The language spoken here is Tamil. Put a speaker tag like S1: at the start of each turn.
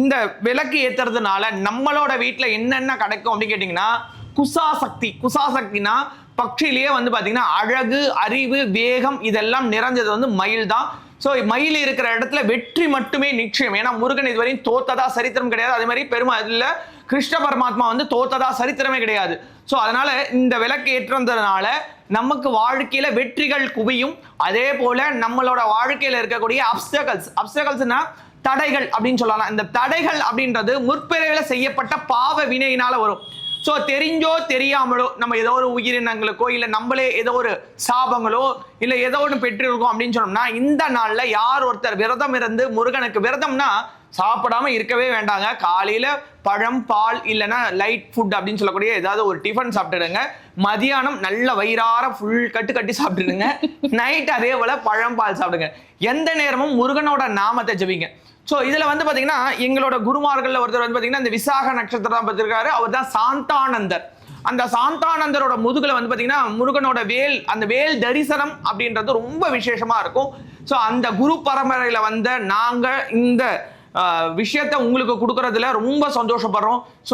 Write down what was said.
S1: இந்த விளக்கு ஏத்துறதுனால நம்மளோட வீட்டில் என்னென்ன கிடைக்கும் அப்படின்னு கேட்டிங்கன்னா குசாசக்தி. குசாசக்தினா பக்ஷிலேயே வந்து பார்த்தீங்கன்னா அழகு அறிவு வேகம் இதெல்லாம் நிறைஞ்சது வந்து மயில் தான். ஸோ மயில் இருக்கிற இடத்துல வெற்றி மட்டுமே நிச்சயம். ஏன்னா முருகன் இதுவரையும் தோத்ததா சரித்திரம் கிடையாது. அதே மாதிரி பெருமா இதில் கிருஷ்ண பரமாத்மா வந்து தோத்ததா சரித்திரமே கிடையாது. ஸோ அதனால இந்த விளக்கு ஏற்றதுனால நமக்கு வாழ்க்கையில வெற்றிகள் குவியும். அதே போல நம்மளோட வாழ்க்கையில இருக்கக்கூடிய அப்சகல்ஸ் அப்சகல்ஸ்னா தடைகள் அப்படின்னு சொல்லலாம். இந்த தடைகள் அப்படின்றது முற்பிறவில செய்யப்பட்ட பாவ வினையினால வரும். ஸோ தெரிஞ்சோ தெரியாமலோ நம்ம ஏதோ ஒரு உயிரினங்களுக்கோ இல்லை நம்மளே ஏதோ ஒரு சாபங்களோ இல்லை ஏதோ ஒன்று பெற்றிருக்கோம் அப்படின்னு சொன்னோம்னா இந்த நாளில் யார் ஒருத்தர் விரதம் இருந்து முருகனுக்கு விரதம்னா சாப்பிடாம இருக்கவே வேண்டாங்க. காலையில பழம் பால் இல்லைன்னா லைட் ஃபுட் அப்படின்னு சொல்லக்கூடிய ஏதாவது ஒரு டிஃபன் சாப்பிட்டுடுங்க. மதியானம் நல்ல வயிறார ஃபுல் கட்டு கட்டி சாப்பிட்டுடுங்க. நைட் அதே போல பழம் பால் சாப்பிடுங்க. எந்த நேரமும் முருகனோட நாமத்தை ஜெபிங்க. ஸோ இதுல வந்து பாத்தீங்கன்னா எங்களோட குருமார்கள்ல ஒருத்தர் வந்து பாத்தீங்கன்னா இந்த விசாக நட்சத்திரம் தான் பார்த்திருக்காரு. அவர் தான் சாந்தானந்தர். அந்த சாந்தானந்தரோட முதுகுல வந்து பாத்தீங்கன்னா முருகனோட வேல் அந்த வேல் தரிசனம் அப்படின்றது ரொம்ப விசேஷமா இருக்கும். ஸோ அந்த குரு பரம்பரையில வந்த நாங்க இந்த விஷயத்தை உங்களுக்கு கொடுக்கறதுல ரொம்ப சந்தோஷப்படுறோம். ஸோ